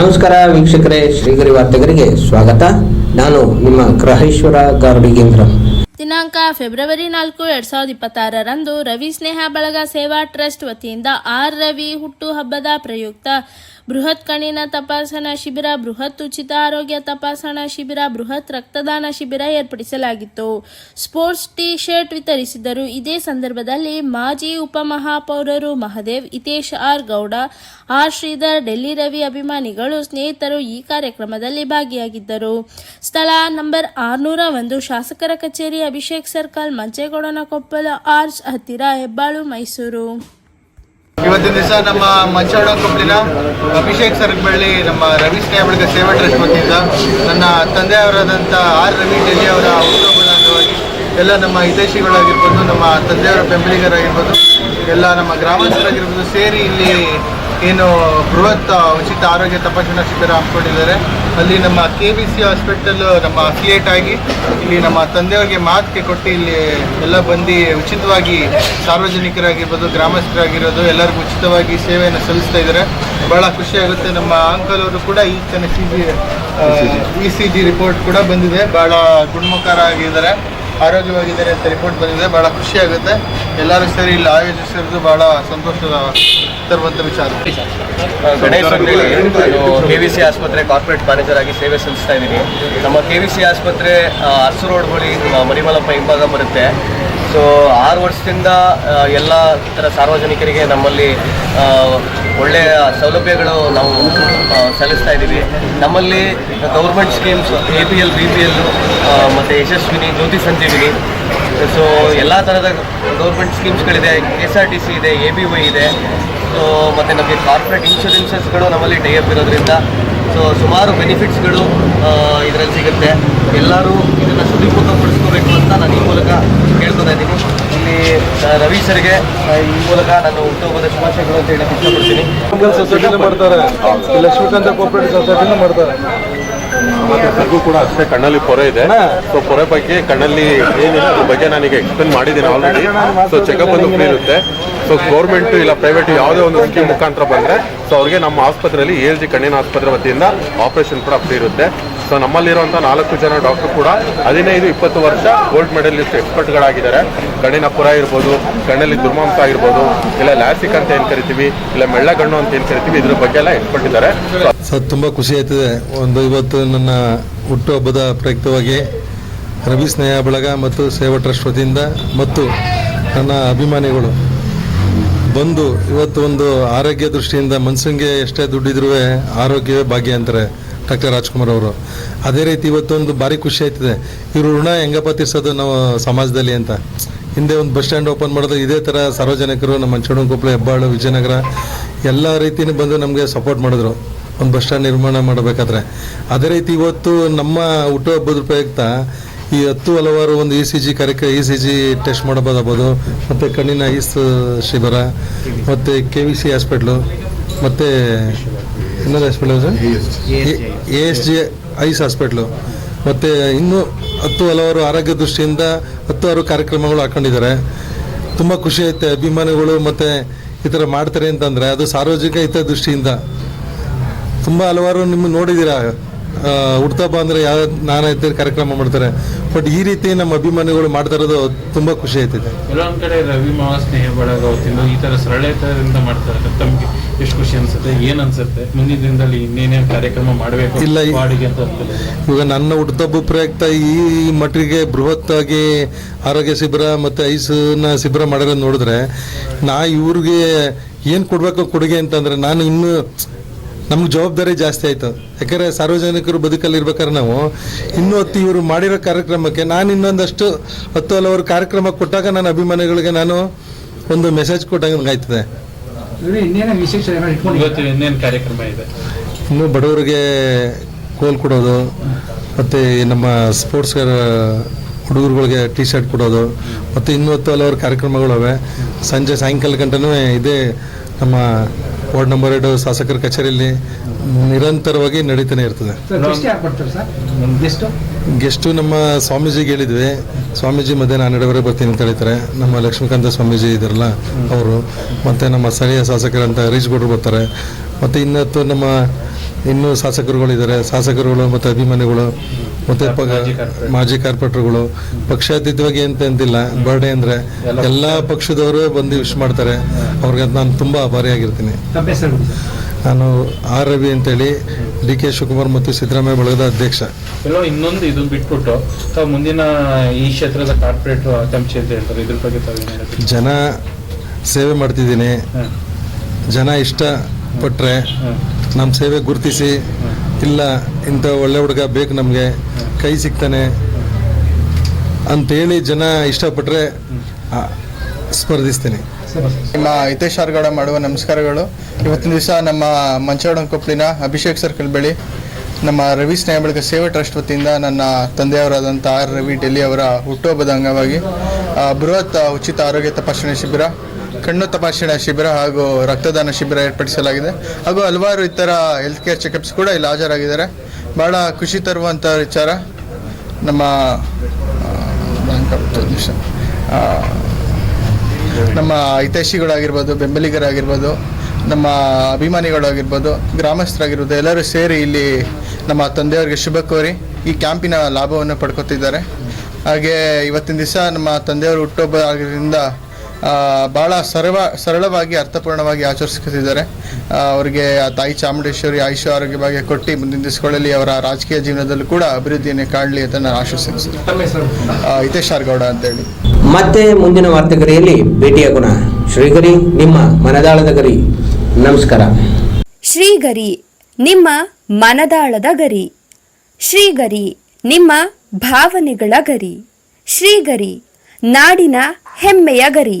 ನಮಸ್ಕಾರ ವೀಕ್ಷಕರೇ, ಶ್ರೀಗರಿ ವಾರ್ತೆಗರಿಗೆ ಸ್ವಾಗತ. ನಾನು ನಿಮ್ಮ ಗ್ರಹೇಶ್ವರ ಗಾರುಡಿಗೇಂದ್ರ. ದಿನಾಂಕ ಫೆಬ್ರವರಿ ನಾಲ್ಕು, ಎರಡ್ ಸಾವಿರದ ಇಪ್ಪತ್ತಾರರಂದು ರವಿ ಸ್ನೇಹ ಬಳಗ ಸೇವಾ ಟ್ರಸ್ಟ್ ವತಿಯಿಂದ ಆರ್ ರವಿ ಹುಟ್ಟು ಹಬ್ಬದ ಪ್ರಯುಕ್ತ ಬೃಹತ್ ಕಣ್ಣಿನ ತಪಾಸಣಾ ಶಿಬಿರ, ಬೃಹತ್ ಉಚಿತ ಆರೋಗ್ಯ ತಪಾಸಣಾ ಶಿಬಿರ, ಬೃಹತ್ ರಕ್ತದಾನ ಶಿಬಿರ ಏರ್ಪಡಿಸಲಾಗಿತ್ತು. ಸ್ಪೋರ್ಟ್ಸ್ ಟಿ ಶರ್ಟ್ ವಿತರಿಸಿದರು. ಇದೇ ಸಂದರ್ಭದಲ್ಲಿ ಮಾಜಿ ಉಪಮಹಾಪೌರರು ಮಹದೇವ್, ಹಿತೇಶ್ ಆರ್ ಗೌಡ, ಆರ್ ಶ್ರೀಧರ್, ಡೆಲ್ಲಿ ರವಿ ಅಭಿಮಾನಿಗಳು, ಸ್ನೇಹಿತರು ಈ ಕಾರ್ಯಕ್ರಮದಲ್ಲಿ ಭಾಗಿಯಾಗಿದ್ದರು. ಸ್ಥಳ ನಂಬರ್ ಆರ್ನೂರ ಒಂದು, ಶಾಸಕರ ಕಚೇರಿ, ಅಭಿಷೇಕ್ ಸರ್ಕಲ್ ಮಂಚೇಗೌಡನ ಕೊಪ್ಪಲ ಆರ್ಚ್ ಹತ್ತಿರ, ಹೆಬ್ಬಾಳು, ಮೈಸೂರು. ಇವತ್ತಿನ ದಿವಸ ನಮ್ಮ ಮಂಚಾಡ ಕಂಪ್ನಿನ ಅಭಿಷೇಕ್ ಸರ್ಗಬಳ್ಳಿ, ನಮ್ಮ ರವಿ ಸ್ನೇಹಬಳಿಗ ಸೇವಾ ಟ್ರಸ್ಟ್ ವತಿಯಿಂದ ನನ್ನ ತಂದೆಯವರಾದಂಥ ಆರ್ ರವಿ ಡೆಲ್ಲಿ ಅವರ ಹುಟ್ಟುಹಬ್ಬದ ಅಂಗವಾಗಿ ಎಲ್ಲ ನಮ್ಮ ಹಿತೈಷಿಗಳಾಗಿರ್ಬೋದು, ನಮ್ಮ ತಂದೆಯವರ ಬೆಂಬಲಿಗರಾಗಿರ್ಬೋದು, ಎಲ್ಲ ನಮ್ಮ ಗ್ರಾಮಸ್ಥರಾಗಿರ್ಬೋದು ಸೇರಿ ಇಲ್ಲಿ ಏನು ಬೃಹತ್ ಉಚಿತ ಆರೋಗ್ಯ ತಪಾಸಣಾ ಶಿಬಿರ ಹಮ್ಮಿಕೊಂಡಿದ್ದಾರೆ. ಅಲ್ಲಿ ನಮ್ಮ ಕೆ ಬಿ ಸಿ ಹಾಸ್ಪಿಟಲ್ ನಮ್ಮ ಅಫಿಲಿಯೇಟ್ ಆಗಿ ಇಲ್ಲಿ ನಮ್ಮ ತಂದೆಯವರಿಗೆ ಮಾತಿಗೆ ಕೊಟ್ಟು ಇಲ್ಲಿ ಎಲ್ಲ ಬಂದು ಉಚಿತವಾಗಿ ಸಾರ್ವಜನಿಕರಾಗಿರ್ಬೋದು ಗ್ರಾಮಸ್ಥರಾಗಿರೋದು ಎಲ್ಲರಿಗೂ ಉಚಿತವಾಗಿ ಸೇವೆಯನ್ನು ಸಲ್ಲಿಸ್ತಾ ಇದ್ದಾರೆ. ಭಾಳ ಖುಷಿಯಾಗುತ್ತೆ ನಮ್ಮ ಅಂಕಲ್ ಅವರು ಕೂಡ ಈ ತನ್ನ C G E C G report ಕೂಡ ಬಂದಿದೆ. ಭಾಳ ಗುಣಮುಖರಾಗಿದ್ದಾರೆ. ಆರೋಗ್ಯವಾಗಿದ್ದಾರೆ ಅಂತ ರಿಪೋರ್ಟ್ ಬಂದಿದೆ. ಖುಷಿ ಖುಷಿಯಾಗುತ್ತೆ ಎಲ್ಲರೂ ಸೇರಿ ಇಲ್ಲಿ ಆಯೋಜಿಸಿರೋದು ಭಾಳ ಸಂತೋಷದ ತರುವಂಥ ವಿಚಾರ. ಕೆ ವಿ ಸಿ ಆಸ್ಪತ್ರೆ ಕಾರ್ಪೊರೇಟ್ ಮ್ಯಾನೇಜರ್ ಆಗಿ ಸೇವೆ ಸಲ್ಲಿಸ್ತಾ ಇದ್ದೀನಿ. ನಮ್ಮ ಕೆ ವಿ ಸಿ ಆಸ್ಪತ್ರೆ ಅರಸು ರೋಡ್ ಬಳಿ ಮರಿಮಲಪ್ಪ ಹಿಂಭಾಗ ಬರುತ್ತೆ. ಸೊ ಆರು ವರ್ಷದಿಂದ ಎಲ್ಲ ಥರ ಸಾರ್ವಜನಿಕರಿಗೆ ನಮ್ಮಲ್ಲಿ ಒಳ್ಳೆಯ ಸೌಲಭ್ಯಗಳು ನಾವು ಸಲ್ಲಿಸ್ತಾ ಇದ್ದೀವಿ. ನಮ್ಮಲ್ಲಿ government schemes A P L B P L ಮತ್ತು ಯಶಸ್ವಿನಿ, ಜ್ಯೋತಿ ಸಂಜೀವಿನಿ. ಸೊ ಎಲ್ಲ ಥರದ government ಸ್ಕೀಮ್ಸ್ಗಳಿದೆ K S R T C ಇದೆ ಎ ಬಿ ವೈ ಇದೆ. ಸೊ ಮತ್ತು ನಮಗೆ ಕಾರ್ಪೊರೇಟ್ ಇನ್ಶೂರೆನ್ಸಸ್ಗಳು ನಮ್ಮಲ್ಲಿ ಟೈಅಪ್ ಇರೋದ್ರಿಂದ ಸೊ ಸುಮಾರು ಬೆನಿಫಿಟ್ಸ್ಗಳು ಇದರಲ್ಲಿ ಸಿಗುತ್ತೆ. ಎಲ್ಲರೂ ಇದನ್ನು ಸದುಪಯೋಗಪಡಿಸ್ಕೋಬೇಕು ಅಂತ ನಾನು ಈ ಮೂಲಕ ಕೇಳ್ಕೊತಾ ಇದ್ದೀನಿ. ಇಲ್ಲಿ ರವಿ ಸರ್ಗೆ ಈ ಮೂಲಕ ನಾನು ಹುಟ್ಟುಹಬ್ಬದ ಶುಭಾಶಯಗಳು ಅಂತ ಹೇಳಕ್ಕೆ ಇಷ್ಟಪಡ್ತೀನಿ. ಸೊಸೈಟಿನೂ ಮಾಡ್ತಾರೆ. ಲಕ್ಷ್ಮೀಕಾಂತ ಕೋಪರೇಟಿವ್ ಸೊಸೈಟಿನೂ ಮಾಡ್ತಾರೆ. ಮತ್ತೆ ಕೂಡ ಅಷ್ಟೇ ಕಣ್ಣಲ್ಲಿ ಪೊರೆ ಇದೆ. ಸೊ ಪೊರೆ ಬಗ್ಗೆ ಕಣ್ಣಲ್ಲಿ ಏನಿಲ್ಲ ಅದ್ರ ಬಗ್ಗೆ ನಾನೀಗ ಎಕ್ಸ್ಪ್ಲೇನ್ ಮಾಡಿದ್ದೀನಿ ಆಲ್ರೆಡಿ ಸೊ ಚೆಕಪ್ ಒಂದು ಫ್ರೀ ಇರುತ್ತೆ. ಸೊ ಗೌರ್ಮೆಂಟ್ ಇಲ್ಲ ಪ್ರೈವೇಟ್ ಯಾವುದೇ ಒಂದು ಸ್ಕೀಮ್ ಮುಖಾಂತರ ಬಂದರೆ ಸೊ ಅವ್ರಿಗೆ ನಮ್ಮ ಆಸ್ಪತ್ರೆಯಲ್ಲಿ ಎಲ್ ಜಿ ಕಣ್ಣಿನ ಆಸ್ಪತ್ರೆ ವತಿಯಿಂದ ಆಪರೇಷನ್ ಕೂಡ ಫ್ರೀ ಇರುತ್ತೆ. ಸೊ ನಮ್ಮಲ್ಲಿರುವಂಥ ನಾಲ್ಕು ಜನ ಡಾಕ್ಟರ್ ಕೂಡ ಹದಿನೈದು, ಇಪ್ಪತ್ತು ವರ್ಷ ಗೋಲ್ಡ್ ಮೆಡಲಿಸ್ಟ್ ಎಕ್ಸ್ಪರ್ಟ್ಗಳಾಗಿದ್ದಾರೆ ಕಣ್ಣಿನ ಪುರ ಇರ್ಬೋದು, ಕಣ್ಣಲ್ಲಿ ದುರ್ಮಾಂಸ ಆಗಿರ್ಬೋದು ಇಲ್ಲ ಲ್ಯಾಸಿಕ್ ಅಂತ ಏನು ಕರಿತೀವಿ, ಇಲ್ಲ ಮೆಳ್ಳಗಣ್ಣು ಅಂತ ಏನು ಕರಿತೀವಿ, ಇದ್ರ ಬಗ್ಗೆ ಎಲ್ಲ ಎಕ್ಸ್ಪರ್ಟ್ ಇದ್ದಾರೆ. ಸರ್, ತುಂಬ ಖುಷಿ ಆಯ್ತದೆ. ಒಂದು ಇವತ್ತು ನನ್ನ ಹುಟ್ಟುಹಬ್ಬದ ಪ್ರಯುಕ್ತವಾಗಿ ರವಿ ಸ್ನೇಹ ಬಳಗ ಮತ್ತು ಸೇವಾ ಟ್ರಸ್ಟ್ ವತಿಯಿಂದ ಮತ್ತು ನನ್ನ ಅಭಿಮಾನಿಗಳು ಬಂದು ಇವತ್ತು ಒಂದು ಆರೋಗ್ಯ ದೃಷ್ಟಿಯಿಂದ ಮನ್ಸಂಗೆ ಎಷ್ಟೇ ದುಡ್ಡಿದ್ರೂ ಆರೋಗ್ಯವೇ ಭಾಗ್ಯ ಅಂತಾರೆ ಡಾಕ್ಟರ್ ರಾಜ್ಕುಮಾರ್ ಅವರು. ಅದೇ ರೀತಿ ಇವತ್ತೊಂದು ಭಾರಿ ಖುಷಿ ಆಯ್ತದೆ. ಇವರು ಋಣ ಹೆಂಗಪ್ಪ ತೀರ್ಸೋದು ನಾವು ಸಮಾಜದಲ್ಲಿ ಅಂತ. ಹಿಂದೆ ಒಂದು ಬಸ್ ಸ್ಟ್ಯಾಂಡ್ ಓಪನ್ ಮಾಡೋದು ಇದೇ ಥರ ಸಾರ್ವಜನಿಕರು ನಮ್ಮ ಮಂಚೋಣ ಕೊಪ್ಪಳ ಹೆಬ್ಬಾಳು, ವಿಜಯನಗರ ಎಲ್ಲ ರೀತಿಯೂ ಬಂದು ನಮಗೆ ಸಪೋರ್ಟ್ ಮಾಡಿದ್ರು. ಒಂದು ಬಸ್ ಸ್ಟ್ಯಾಂಡ್ ನಿರ್ಮಾಣ ಮಾಡಬೇಕಾದ್ರೆ. ಅದೇ ರೀತಿ ಇವತ್ತು ನಮ್ಮ ಹುಟ್ಟುಹಬ್ಬದ ಪ್ರಯುಕ್ತ ಈ ಹತ್ತು ಹಲವಾರು ಒಂದು ಇ ಸಿ ಜಿ ಕಾರ್ಯಕ್ರಮ ಇ ಸಿ ಜಿ ಟೆಸ್ಟ್ ಮಾಡಬೋದಾಗ್ಬೋದು ಮತ್ತು ಕಣ್ಣಿನ ಐಸ್ ಶಿಬಿರ ಮತ್ತು ಕೆ ವಿ ಸಿ ಹಾಸ್ಪಿಟ್ಲು ಮತ್ತು ಇನ್ನೊಂದು hospital sir? A S G eyes hospital ಮತ್ತು ಇನ್ನೂ ಹತ್ತು ಹಲವಾರು ಆರೋಗ್ಯ ದೃಷ್ಟಿಯಿಂದ ಹತ್ತು ಹಲವಾರು ಕಾರ್ಯಕ್ರಮಗಳು ಹಾಕ್ಕೊಂಡಿದ್ದಾರೆ ತುಂಬ ಖುಷಿ ಐತೆ ಅಭಿಮಾನಿಗಳು ಮತ್ತು ಈ ಥರ ಮಾಡ್ತಾರೆ ಅಂತಂದರೆ ಅದು ಸಾರ್ವಜನಿಕ ಹಿತದೃಷ್ಟಿಯಿಂದ. ತುಂಬ ಹಲವಾರು ನಿಮ್ಮ ನೋಡಿದ್ದೀರಾ? ಹುಡ್ತಬ್ಬ ಅಂದರೆ ಯಾವ ನಾನಾ ಇದ್ದ ಕಾರ್ಯಕ್ರಮ ಮಾಡ್ತಾರೆ. ಬಟ್ ಈ ರೀತಿ ನಮ್ಮ ಅಭಿಮಾನಿಗಳು ಮಾಡ್ತಾ ಇರೋದು ತುಂಬ ಖುಷಿ ಆಯ್ತಿದೆ ಕೆಲವೊಂದು ಕಡೆ ರವಿ ಮಾವ ಸ್ನೇಹ ಬಳಗ ಅವತ್ತಿಂದ ಈ ಥರ ಸರಳತೆಯಿಂದ ಮಾಡ್ತಾರೆ. ತಮಗೆ ಎಷ್ಟು ಖುಷಿ ಅನ್ಸುತ್ತೆ ಏನು ಅನ್ಸುತ್ತೆ? ಮುಂದಿನ ದಿನದಲ್ಲಿ ಇನ್ನೇನೇನು ಕಾರ್ಯಕ್ರಮ ಮಾಡಬೇಕು ಇಲ್ಲ, ಬಾಡಿಗೆ ಅಂತ. ಇವಾಗ ನನ್ನ ಹುಟ್ಟುಹಬ್ಬ ಪ್ರಯುಕ್ತ ಈ ಮಟ್ಟಿಗೆ ಬೃಹತ್ತಾಗಿ ಆರೋಗ್ಯ ಶಿಬಿರ ಮತ್ತು ಐಸನ್ನ ಶಿಬಿರ ಮಾಡಿರೋದು ನೋಡಿದ್ರೆ ನಾ ಇವ್ರಿಗೆ ಏನು ಕೊಡಬೇಕು ಕೊಡುಗೆ ಅಂತಂದರೆ ನಾನು ಇನ್ನೂ ನಮ್ಗೆ ಜವಾಬ್ದಾರಿ ಜಾಸ್ತಿ ಆಯಿತು. ಯಾಕಂದರೆ ಸಾರ್ವಜನಿಕರು ಬದುಕಲ್ಲಿ ಇರ್ಬೇಕಾದ್ರೆ ನಾವು ಇನ್ನೂ ಹೊತ್ತು ಇವರು ಮಾಡಿರೋ ಕಾರ್ಯಕ್ರಮಕ್ಕೆ ನಾನು ಇನ್ನೊಂದಷ್ಟು ಹತ್ತು ಹಲವಾರು ಕಾರ್ಯಕ್ರಮ ಕೊಟ್ಟಾಗ ನನ್ನ ಅಭಿಮಾನಿಗಳಿಗೆ ನಾನು ಒಂದು ಮೆಸೇಜ್ ಕಾರ್ಯಕ್ರಮ ಇದೆ? ಇನ್ನು ಬಡವರಿಗೆ ಕೋಲ್ ಕೊಡೋದು ಮತ್ತು ನಮ್ಮ ಸ್ಪೋರ್ಟ್ಸ್ ಹುಡುಗರುಗಳಿಗೆ ಟಿ ಶರ್ಟ್ ಕೊಡೋದು ಮತ್ತು ಇನ್ನೂ ಹತ್ತು ಹಲವಾರು ಕಾರ್ಯಕ್ರಮಗಳವೆ ಸಂಜೆ ಸಾಯಂಕಾಲ ಗಂಟನೂ ಇದೇ ನಮ್ಮ ವಾರ್ಡ್ ನಂಬರ್ ಎರಡು ಶಾಸಕರ ಕಚೇರಿಯಲ್ಲಿ ನಿರಂತರವಾಗಿ ನಡೀತಾನೆ ಇರ್ತದೆ. ಗೆಸ್ಟು ನಮ್ಮ ಸ್ವಾಮೀಜಿಗೆ ಹೇಳಿದ್ವಿ. ಸ್ವಾಮೀಜಿ ಮಧ್ಯಾಹ್ನ ಹನ್ನೆರಡುವರೆಗೆ ಬರ್ತೀನಿ ಅಂತ ಹೇಳ್ತಾರೆ ನಮ್ಮ ಲಕ್ಷ್ಮೀಕಾಂತ ಸ್ವಾಮೀಜಿ ಇದಾರಲ್ಲ ಅವರು. ಮತ್ತು ನಮ್ಮ ಸ್ಥಳೀಯ ಶಾಸಕರಂತ ಹರೀಶ್ ಗೌಡರು ಬರ್ತಾರೆ. ಮತ್ತು ಇನ್ನತ್ತು ನಮ್ಮ ಇನ್ನೂ ಶಾಸಕರುಗಳಿದ್ದಾರೆ. ಶಾಸಕರುಗಳು ಮತ್ತು ಅಭಿಮಾನಿಗಳು ಮತ್ತು ಮಾಜಿ ಕಾರ್ಪೊರೇಟರ್. ಮಾಜಿ ಕಾರ್ಪೊರೇಟರ್ಗಳು. ಪಕ್ಷಾತೀತವಾಗಿ ಅಂತ ಅಂತಿಲ್ಲ ಬರ್ಡೇ ಅಂದರೆ ಎಲ್ಲ ಪಕ್ಷದವರು ಬಂದು ವಿಶ್ ಮಾಡ್ತಾರೆ. ಅವ್ರಿಗೆ ನಾನು ತುಂಬ ಆಭಾರಿಯಾಗಿರ್ತೀನಿ ನಾನು ಆರ್ ರವಿ ಅಂತೇಳಿ ಡಿ ಕೆ ಶಿವಕುಮಾರ್ ಮತ್ತು ಸಿದ್ದರಾಮಯ್ಯ ಬಳಗದ ಅಧ್ಯಕ್ಷ. ಎಲ್ಲೋ ಇನ್ನೊಂದು ಇದು ಬಿಟ್ಬಿಟ್ಟು ತಾವು ಮುಂದಿನ ಈ ಕ್ಷೇತ್ರದ ಕಾರ್ಪೊರೇಟ್ ಆಕಾಂಕ್ಷೆ ಅಂತ ಹೇಳ್ತಾರೆ. ಇದ್ರ ಬಗ್ಗೆ ಜನ ಸೇವೆ ಮಾಡ್ತಿದ್ದೀನಿ. ಜನ ಇಷ್ಟಪಟ್ಟರೆ ಹ, ನಮ್ಮ ಸೇವೆ ಗುರುತಿಸಿ, ಇಲ್ಲ ಇಂಥ ಒಳ್ಳೆ ಹುಡುಗ ಬೇಕು ನಮಗೆ, ಕೈ ಸಿಗ್ತಾನೆ ಅಂತೇಳಿ ಜನ ಇಷ್ಟಪಟ್ಟರೆ ಸ್ಪರ್ಧಿಸ್ತೀನಿ. ನಿಮ್ಮ ಹಿತೇಶಾರ್ಗೌಡ ಮಾಡುವ ನಮಸ್ಕಾರಗಳು. ಇವತ್ತಿನ ದಿವಸ ನಮ್ಮ ಮಂಚಾಡನ ಕೊಪ್ಪಳಿನ ಅಭಿಷೇಕ್ ಸರ್ಕಲ್ ಬಳಿ ನಮ್ಮ ರವಿ ಸ್ನೇಹ ಬಳಿಕ ಸೇವೆ ಟ್ರಸ್ಟ್ ವತಿಯಿಂದ ನನ್ನ ತಂದೆಯವರಾದಂಥ ಆರ್ ರವಿ ಡೆಲ್ಲಿ ಅವರ ಹುಟ್ಟುಹಬ್ಬದ ಅಂಗವಾಗಿ ಬೃಹತ್ ಉಚಿತ ಆರೋಗ್ಯ ತಪಾಸಣೆ ಶಿಬಿರ ಕಣ್ಣು ತಪಾಸಣಾ ಶಿಬಿರ ಹಾಗೂ ರಕ್ತದಾನ ಶಿಬಿರ ಏರ್ಪಡಿಸಲಾಗಿದೆ. ಹಾಗೂ ಹಲವಾರು ಇತರ ಹೆಲ್ತ್ ಕೇರ್ ಚೆಕಪ್ಸ್ ಕೂಡ ಇಲ್ಲಿ ಹಾಜರಾಗಿದ್ದಾರೆ. ಭಾಳ ಖುಷಿ ತರುವಂಥ ವಿಚಾರ. ನಮ್ಮ ನಮ್ಮ ಹಿತೈಷಿಗಳಾಗಿರ್ಬೋದು, ಬೆಂಬಲಿಗರಾಗಿರ್ಬೋದು, ನಮ್ಮ ಅಭಿಮಾನಿಗಳಾಗಿರ್ಬೋದು, ಗ್ರಾಮಸ್ಥರಾಗಿರ್ಬೋದು, ಎಲ್ಲರೂ ಸೇರಿ ಇಲ್ಲಿ ನಮ್ಮ ತಂದೆಯವರಿಗೆ ಶುಭ ಕೋರಿ ಈ ಕ್ಯಾಂಪಿನ ಲಾಭವನ್ನು ಪಡ್ಕೊತಿದ್ದಾರೆ. ಹಾಗೆ ಇವತ್ತಿನ ದಿವಸ ನಮ್ಮ ತಂದೆಯವರು ಹುಟ್ಟುಹಬ್ಬ ಆಗಿರೋದ್ರಿಂದ ಭಾಳ ಸರಳ ಸರಳವಾಗಿ ಅರ್ಥಪೂರ್ಣವಾಗಿ ಆಚರಿಸ್ಕೊತಿದ್ದಾರೆ ಅವರಿಗೆ ಆ ತಾಯಿ ಚಾಮುಂಡೇಶ್ವರಿ ಆಯುಷ ಆರೋಗ್ಯವಾಗಿ ಕೊಟ್ಟು ಮುಂದಿನ ದಿವಸಗಳಲ್ಲಿ ಅವರ ರಾಜಕೀಯ ಜೀವನದಲ್ಲೂ ಕೂಡ ಅಭಿವೃದ್ಧಿಯನ್ನು ಕಾಣಲಿ ಅಂತ ನಾನು ಆಶಿಸ್ತೀನಿ ಹಿತೇಶ್ ಆರ್ಗೌಡ ಅಂತ ಅಂತೇಳಿ. ಮತ್ತೆ ಮುಂದಿನ ವಾರ್ತೆಗರಿಯಲ್ಲಿ ಭೇಟಿಯಾಗೋಣ ಶ್ರೀಗರಿ ನಿಮ್ಮ ಮನದಾಳದ ಗರಿ. ನಮಸ್ಕಾರ. ಶ್ರೀಗರಿ ನಿಮ್ಮ ಮನದಾಳದ ಗರಿ. ಶ್ರೀಗರಿ ನಿಮ್ಮ ಭಾವನೆಗಳ ಗರಿ. ಶ್ರೀಗರಿ ನಾಡಿನ ಹೆಮ್ಮೆಯ ಗರಿ.